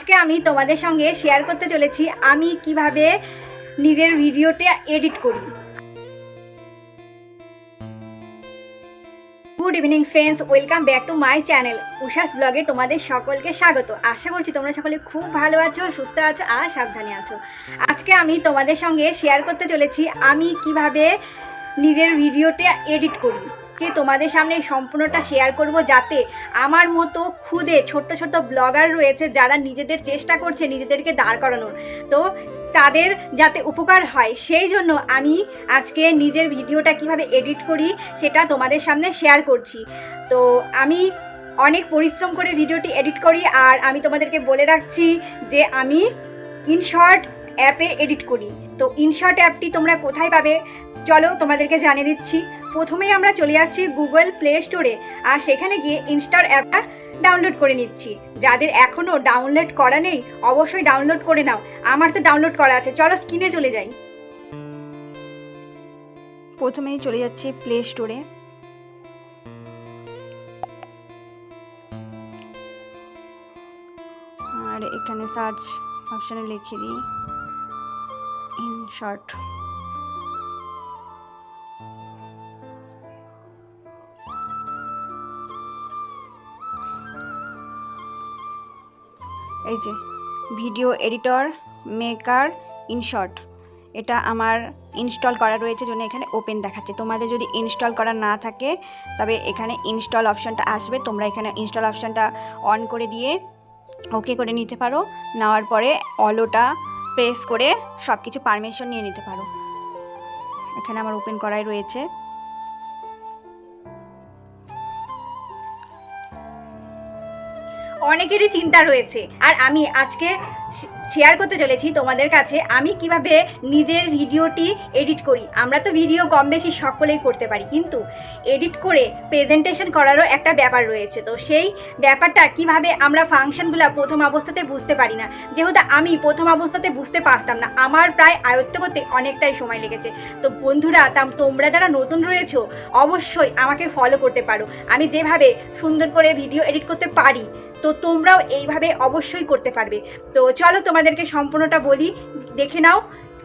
আজকে আমি তোমাদের সঙ্গে শেয়ার করতে চলেছি, আমি কীভাবে নিজের ভিডিওটা এডিট করি। Good evening friends welcome back to my channel Usha's ব্লগে তোমাদের সকলকে স্বাগত। আশা করছি তোমরা সকলে খুব ভালো আছো, সুস্থ আছো আর সাবধানে আছো। আজকে আমি তোমাদের সঙ্গে শেয়ার করতে চলেছি, আমি কীভাবে নিজের ভিডিওটা এডিট করি। কে তোমাদের সামনে সম্পূর্ণটা শেয়ার করব যাতে আমার মতো খুদে ছোট্ট ছোট্ট ব্লগার রয়েছে যারা নিজেদের চেষ্টা করছে নিজেদেরকে দাঁড় করানোর। তো তাদের যাতে উপকার হয়, সেই জন্য আমি আজকে নিজের ভিডিওটা কীভাবে এডিট করি সেটা তোমাদের সামনে শেয়ার করছি। তো আমি অনেক পরিশ্রম করে ভিডিওটি এডিট করি আর আমি তোমাদেরকে বলে রাখছি যে আমি ইনশর্ট অ্যাপে এডিট করি। তো ইনশর্ট অ্যাপটি তোমরা কোথায় পাবে? চলো তোমাদেরকে জানিয়ে দিচ্ছি। প্রথমেই আমরা চলে যাচ্ছি গুগল প্লে স্টোরে, আর সেখানে গিয়ে ইনস্টার অ্যাপটা ডাউনলোড করে নিচ্ছি। যাদের এখনও ডাউনলোড করা নেই, অবশ্যই ডাউনলোড করে নাও। আমার তো ডাউনলোড করা আছে, চলো স্ক্রিনে চলে যাই। প্রথমেই চলে যাচ্ছি প্লে স্টোরে। আর এখানে সার্চ অপশানে লিখে দিই ইন শর্ট এই যে ভিডিও এডিটর মেকার ইনশর্ট এটা আমার ইনস্টল করা রয়েছে জন্য এখানে ওপেন দেখাচ্ছে। তোমাদের যদি ইনস্টল করা না থাকে, তবে এখানে ইনস্টল অপশানটা আসবে। তোমরা এখানে ইনস্টল অপশানটা অন করে দিয়ে ওকে করে নিতে পারো। নেওয়ার পরে অলোটা প্রেস করে সব কিছু পারমিশন নিয়ে নিতে পারো। এখানে আমার ওপেন করাই রয়েছে। অনেকেরই চিন্তা রয়েছে। আর আমি আজকে শেয়ার করতে চলেছি তোমাদের কাছে আমি কীভাবে নিজের ভিডিওটি এডিট করি। আমরা তো ভিডিও কম বেশি সকলেই করতে পারি, কিন্তু এডিট করে প্রেজেন্টেশন করারও একটা ব্যাপার রয়েছে। তো সেই ব্যাপারটা কীভাবে আমরা ফাংশনগুলো প্রথম অবস্থাতে বুঝতে পারি না, যেহেতু আমি প্রথম অবস্থাতে বুঝতে পারতাম না, আমার প্রায় আয়ত্ত করতে অনেকটাই সময় লেগেছে। তো বন্ধুরা, তাম, তোমরা যারা নতুন রয়েছো, অবশ্যই আমাকে ফলো করতে পারো। আমি যেভাবে সুন্দর করে ভিডিও এডিট করতে পারি তো তোমরাও এইভাবে অবশ্যই করতে পারবে। তো চলো তোমাদেরকে সম্পূর্ণটা বলি, দেখে নাও,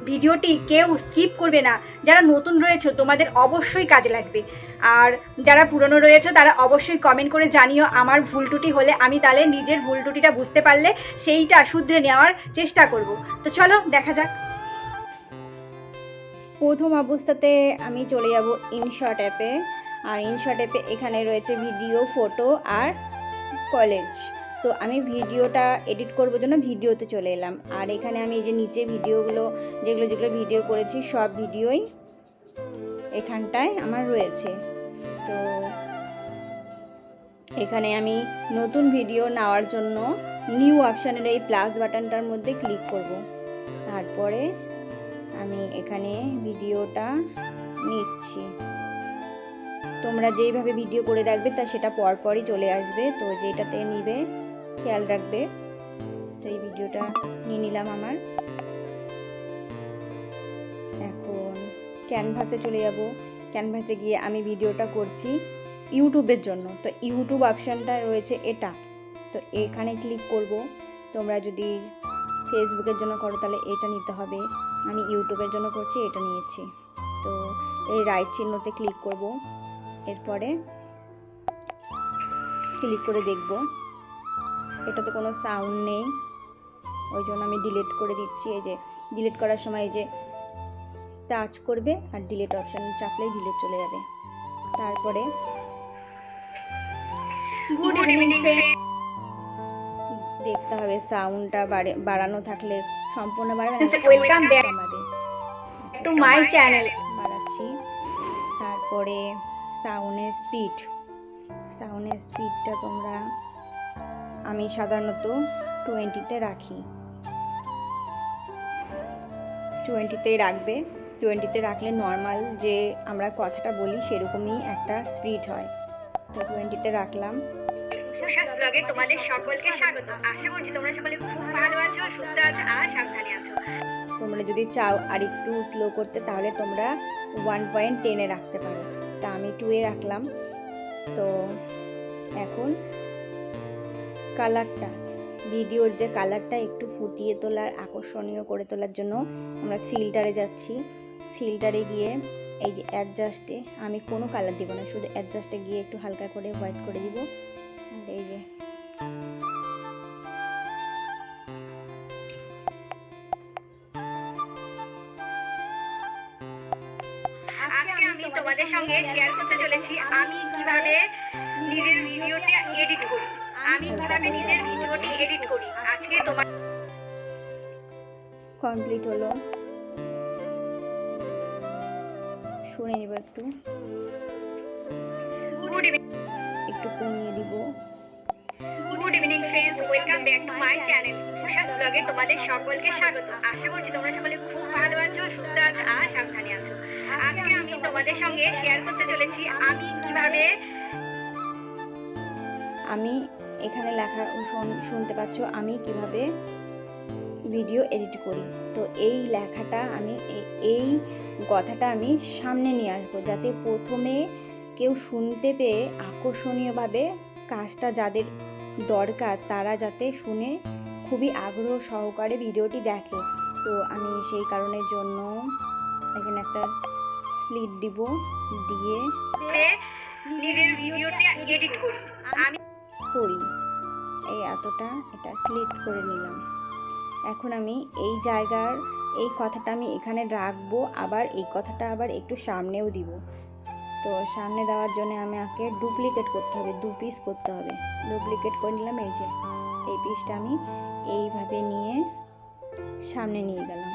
ভিডিওটি কেউ স্কিপ করবে না। যারা নতুন রয়েছে, তোমাদের অবশ্যই কাজে লাগবে। আর যারা পুরনো রয়েছে, তারা অবশ্যই কমেন্ট করে জানিও আমার ভুল টুটি হলে আমি তাহলে নিজের ভুল টুটিটা বুঝতে পারলে সেইটা শুধরে নেওয়ার চেষ্টা করব। তো চলো, দেখা যাক। প্রথম অবস্থাতে আমি চলে যাব ইনশর্ট অ্যাপে আর ইনশর্ট অ্যাপে এখানে রয়েছে ভিডিও ফটো আর কলেজ তো আমি ভিডিওটা এডিট করব জন্য ভিডিওতে চলে এলাম। আর এখানে আমি এই যে নিচে ভিডিওগুলো, যেগুলো যেগুলো ভিডিও করেছি, সব ভিডিওই এখানটায় আমার রয়েছে। তো এখানে আমি নতুন ভিডিও নেওয়ার জন্য নিউ অপশানের এই প্লাস বাটনটার মধ্যে ক্লিক করব। তারপরে আমি এখানে ভিডিওটা নিচ্ছি। তোমরা যেইভাবে ভিডিও করে রাখবে, তা সেটা পরপরই চলে আসবে। তো যেটাতে নিবে, খেয়াল রাখবে। তো এই ভিডিওটা নিয়ে নিলাম আমার। এখন ক্যানভাসে চলে যাব। ক্যানভাসে গিয়ে আমি ভিডিওটা করছি ইউটিউবের জন্য। তো ইউটিউব অপশানটা রয়েছে এটা। তো এখানে ক্লিক করব। তোমরা যদি ফেসবুকের জন্য করো, তাহলে এটা নিতে হবে। আমি ইউটিউবের জন্য করছি, এটা নিয়েছি। তো এই রাইট চিহ্নতে ক্লিক করব। এরপরে ক্লিক করে দেখব। এটাতে কোনো সাউন্ড নেই। ওই জন্য আমি ডিলিট করে দিচ্ছি। এই যে ডিলিট করার সময় এই যে টাচ করবে আর ডিলিট অপশান চাপলেই ডিলিট চলে যাবে। তারপরে গুড ইভিনিং দেখতে হবে সাউন্ডটা বাড়ানো থাকলে সম্পূর্ণ বাড়ানো welcome back to my channel বাড়াচ্ছি। তারপরে সাউন্ডের স্পিড সাউনের স্পিডটা তোমরা আমি সাধারণত টোয়েন্টিতে রাখি। টোয়েন্টিতেই রাখবে। টোয়েন্টিতে রাখলে নর্মাল যে আমরা কথাটা বলি সেরকমই একটা স্পিড হয়। তো টোয়েন্টিতে রাখলাম। ব্লগে তোমাদের সকলকে স্বাগত। আশা করছি তোমরা সকলে খুব ভালো আছো সুস্থ আছো আর সাবধানে আছো। তোমরা যদি চাও আর একটু স্লো করতে তাহলে তোমরা ওয়ান পয়েন্ট টেনে রাখতে পারো। টুয়ে রাখলাম। তো এখন কালারটা ভিডিওর যে কালারটা একটু ফুটিয়ে তোলার, আকর্ষণীয় করে তোলার জন্য আমরা ফিল্টারে যাচ্ছি। ফিল্টারে গিয়ে এই যে অ্যাডজাস্টে আমি কোনো কালার দিব না, শুধু অ্যাডজাস্টে গিয়ে একটু হালকা করে হোয়াইট করে দিব। আর এই যে তোমাদের সঙ্গে শেয়ার করতে চলেছি। আমি কীভাবে নিজের ভিডিওটা এডিট করি? আমি কীভাবে নিজের ভিডিওটি এডিট করি? আজকে তোমার কমপ্লিট হলো। শুনে নিব একটু। গুড ইভিনিং একটু কমিয়ে দিব। Good evening friends welcome back to my channel Usha's ব্লগে তোমাদের সকলকে স্বাগত। আশা করছি তোমরা সকলে খুব ভালো আছো সুস্থ তোমাদের সঙ্গে শেয়ার করতে চলেছি। আমি কীভাবে আমি এখানে লেখা শুন- শুনতে পাচ্ছ, আমি কীভাবে ভিডিও এডিট করি। তো এই লেখাটা আমি এই কথাটা আমি সামনে নিয়ে আসব, যাতে প্রথমে কেউ শুনতে পেয়ে আকর্ষণীয়ভাবে কাজটা যাদের দরকার, তারা যাতে শুনে খুবই আগ্রহ সহকারে ভিডিওটি দেখে। তো আমি সেই কারণের জন্য এখানে একটা স্লিট দিব দিয়ে নিজের ভিডিওটা এডিট করি। আমি করি। এই এতটা এটা স্লিট করে নিলাম। এখন আমি এই জায়গার এই কথাটা আমি এখানে রাখব আবার এই কথাটা আবার একটু সামনেও দিব। তো সামনে দেওয়ার জন্য আমি আমাকে ডুপ্লিকেট করতে হবে দু পিস করতে হবে। ডুপ্লিকেট করে নিলাম এই যে এই পিসটা আমি এইভাবে নিয়ে সামনে নিয়ে গেলাম।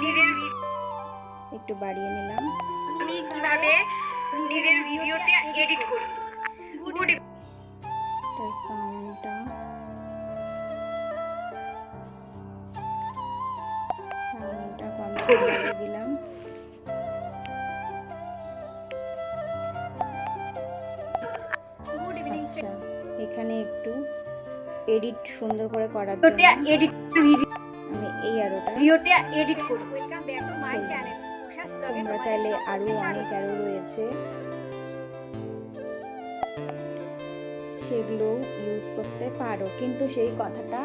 নিজের একটু বাড়িয়ে নিলাম। আমি কীভাবে নিজের ভিডিওটা এডিট করি গুড তার সাউন্ডটা সাউন্ডটা কমপ্লিট করে দিলাম। আচ্ছা এখানে একটু এডিট সুন্দর করে করার জন্য এডিট আমি এই আরোটা ভিডিওটা এডিট করি welcome back to my channel তোমরা চাইলে আরও অনেক আরও রয়েছে। সেগুলো ইউজ করতে পারো। কিন্তু সেই কথাটা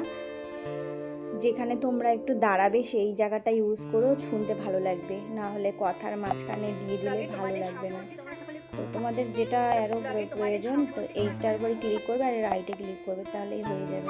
যেখানে তোমরা একটু দাঁড়াবে সেই জায়গাটা ইউজ করো শুনতে ভালো লাগবে। না হলে কথার মাঝখানে দিয়ে দিলে ভালো লাগবে না। তো তোমাদের যেটা আরও প্রয়োজন তো এইটার উপরে ক্লিক করবে আর রাইটে ক্লিক করবে তাহলেই হয়ে যাবে।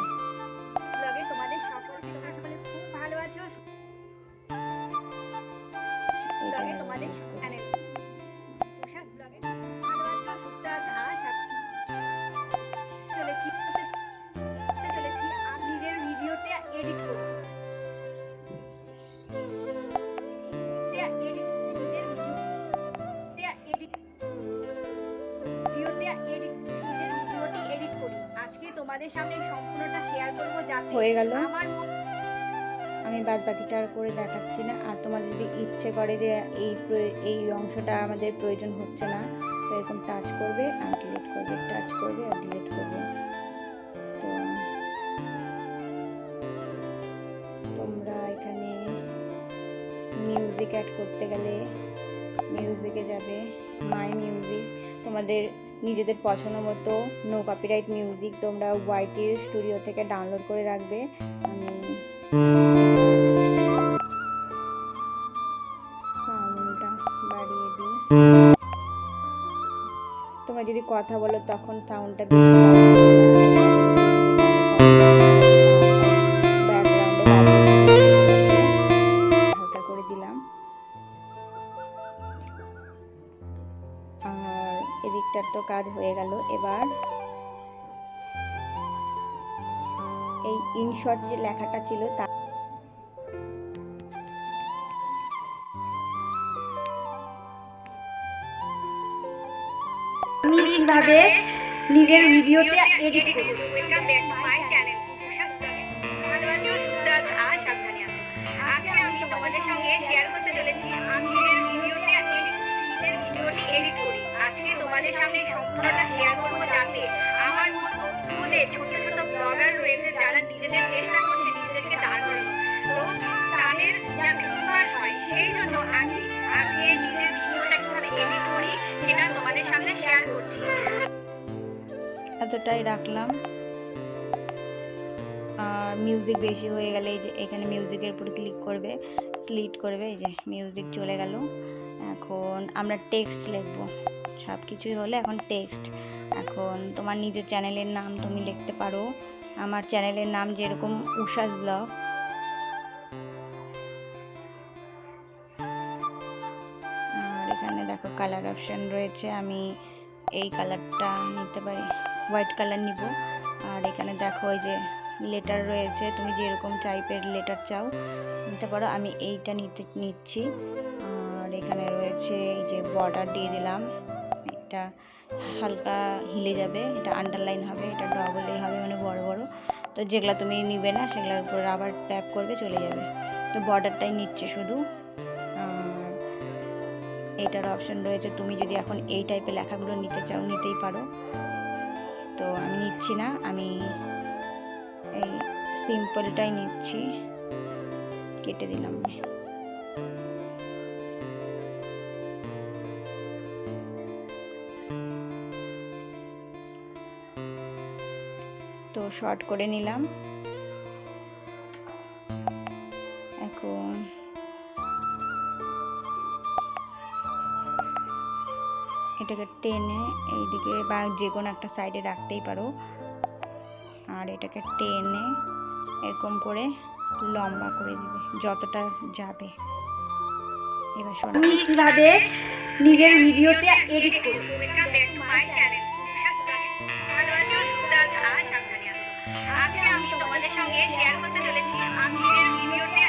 তোমাদের সামনে সম্পূর্ণটা শেয়ার করব যাতে হয়ে গেল। আমার আমি বাদ বাকিটা আর করে দেখাচ্ছি না। আর তোমার যদি ইচ্ছে করে যে এই এই অংশটা আমাদের প্রয়োজন হচ্ছে না তো এরকম টাচ করবে আর ডিলিট করবে টাচ করবে আর ডিলিট করবে। তো তোমরা এখানে মিউজিক অ্যাড করতে গেলে মিউজিকে যাবে মাই মিউজিক তোমাদের নিজেদের পছন্দ মতো নো কপিরাইট মিউজিক তোমরা ওয়াইটি স্টুডিও থেকে ডাউনলোড করে রাখবে। তোমরা যদি কথা বলো তখন সাউন্ডটা এবার এই ইনশর্ট যে লেখাটা ছিল তা আমি কীভাবে নিজের ভিডিওতে এডিট করি আজকে তোমাদের সামনে সম্পূর্ণটা শেয়ার করব যাতে আমার মতো ছোট ছোট ব্লগার রয়েছে যারা নিজেদের চেষ্টা করছে নিজেদেরকে দাঁড় করানো তো তাদের যাতে উপকার হয়, সেই জন্য আমি আজকে নিজের ভিডিওটা কীভাবে এডিট করি সেটা তোমাদের সামনে শেয়ার করছি। এতটাই রাখলাম। আর মিউজিক বেশি হয়ে গেলে যে এখানে মিউজিকের উপর ক্লিক করবে ক্লিক করবে, এই যে মিউজিক চলে গেল। এখন আমরা টেক্সট লিখব। সব কিছুই হলে এখন টেক্সট এখন তোমার নিজের চ্যানেলের নাম তুমি লিখতে পারো। আমার চ্যানেলের নাম যেরকম উষাস ব্লগ আর এখানে দেখো কালার অপশান রয়েছে, আমি এই কালারটা নিতে পারি হোয়াইট কালার নিব। আর এখানে দেখো ওই যে লেটার রয়েছে, তুমি যেরকম টাইপের লেটার চাও, নিতে পারো, আমি এইটা নিতে, নিচ্ছি। আর এখানে রয়েছে এই যে বর্ডার দিয়ে দিলাম। এটা হালকা হিলে যাবে, এটা আন্ডারলাইন হবে, এটা ডবলই হবে মানে বড় বড়। তো যেগুলো তুমি নিবে না, সেগুলোর উপর আবার ট্যাপ করবে, চলে যাবে। তো বর্ডারটাই নিচ্ছে শুধু। এইটার অপশন রয়েছে, তুমি যদি এখন এই টাইপের লেখাগুলো নিতে চাও, নিতেই পারো। তো আমি নিচ্ছি না, আমি এই সিম্পলটাই নিচ্ছি। কেটে দিলাম। আমি তো শর্ট করে নিলাম। এখন এটাকে টেনে এইদিকে বা যে কোনো একটা সাইডে রাখতেই পারো। আর এটাকে টেনে এরকম করে লম্বা করে দিবে যতটা যাবে। এবার শোনো। কীভাবে নিজের ভিডিওটা এডিট করি আজকে আমি তোমাদের সঙ্গে শেয়ার করতে চলেছি। আমি ভিডিওটা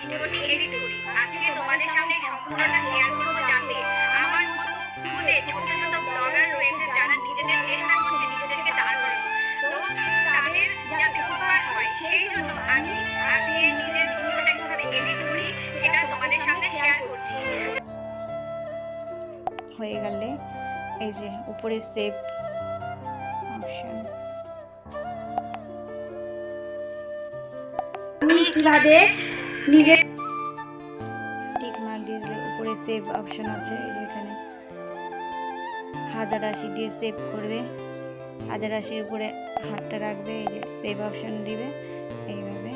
ভিডিওটি এডিট করি। আজকে তোমাদের সামনে সম্পূর্ণটা শেয়ার করব যাতে আমার মধ্যে ছোট ছোট ব্লগার রয়েছে যারা নিজেদের চেষ্টা করছে নিজেদেরকে দাঁড় করানো তো তাদের যাতে উপকার হয়, সেই জন্য আমি আজকে নিজের ভিডিওটা কীভাবে এডিট করি, সেটা তোমাদের সামনে শেয়ার করছি। হয়ে গেলে এই যে উপরে সেভ কীভাবে নিজের টিক মার্ক দিয়ে উপরে সেভ অপশন আছে এখানে। হাজার আশি দিয়ে সেভ করবে। হাজার আশির উপরে হাতটা রাখবে, এই যে সেভ অপশন দিবে, এইভাবে।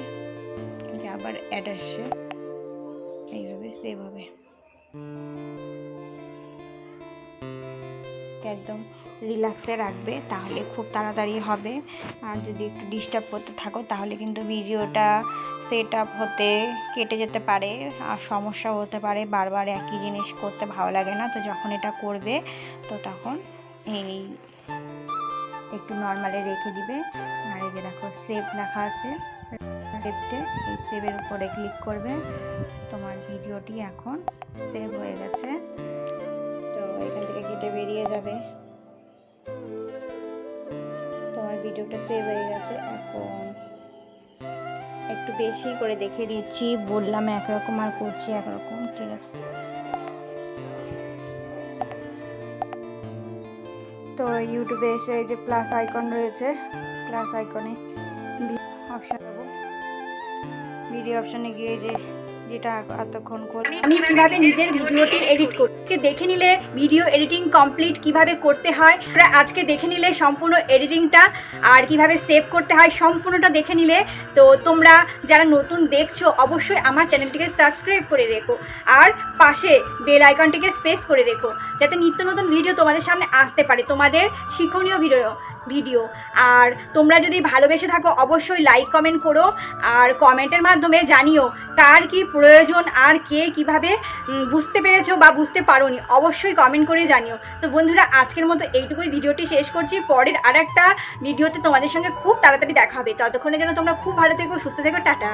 আবার অ্যাড আসছে, এইভাবে সেভ হবে। একদম রিল্যাক্সে রাখবে, তাহলে খুব তাড়াতাড়ি হবে। আর যদি একটু ডিস্টার্ব করতে থাকো, তাহলে কিন্তু ভিডিওটা সেট আপ হতে কেটে যেতে পারে, আর সমস্যা হতে পারে। বারবার একই জিনিস করতে ভালো লাগে না, তো যখন এটা করবে, তো তখন এই একটু নর্মালে রেখে দিবে। আর এই যে দেখো সেভ লেখা আছে লেফটে এই সেভের উপরে ক্লিক করবে। তোমার ভিডিওটি এখন সেভ হয়ে গেছে। তো এখান থেকে কেটে বেরিয়ে যাবে। ভিডিওটা সেভ হয়ে গেছে, এখন একটু বেশি করে দেখে দিচ্ছি বললাম একরকম আর করছি একরকম, ঠিক আছে। তো ইউটিউবে এসে যে প্লাস আইকন রয়েছে প্লাস আইকনে অপশান ভিডিও অপশানে গিয়ে যে যেটা এতক্ষণ করলাম। আমি কীভাবে নিজের ভিডিওটি এডিট করি আজকে দেখে নিলে ভিডিও এডিটিং কমপ্লিট কীভাবে করতে হয় আজকে দেখে নিলে সম্পূর্ণ এডিটিংটা আর কীভাবে সেভ করতে হয়, সম্পূর্ণটা দেখে নিলে। তো তোমরা যারা নতুন দেখছ, অবশ্যই আমার চ্যানেলটিকে সাবস্ক্রাইব করে রেখো আর পাশে বেল আইকনটিকে স্পেস করে রেখো, যাতে নিত্য নতুন ভিডিও তোমাদের সামনে আসতে পারে। তোমাদের শিক্ষণীয় ভিডিও ভিডিও আর তোমরা যদি ভালোবেসে থাকো, অবশ্যই লাইক কমেন্ট করো। আর কমেন্টের মাধ্যমে জানিও কার কি প্রয়োজন আর কে কীভাবে বুঝতে পেরেছ বা বুঝতে পারোনি, অবশ্যই কমেন্ট করে জানিও। তো বন্ধুরা, আজকের মতো এইটুকুই ভিডিওটি শেষ করছি। পরের আর একটা ভিডিওতে তোমাদের সঙ্গে খুব তাড়াতাড়ি দেখা হবে। ততক্ষণে যেন তোমরা খুব ভালো থেকো, সুস্থ থেকো, টাটা।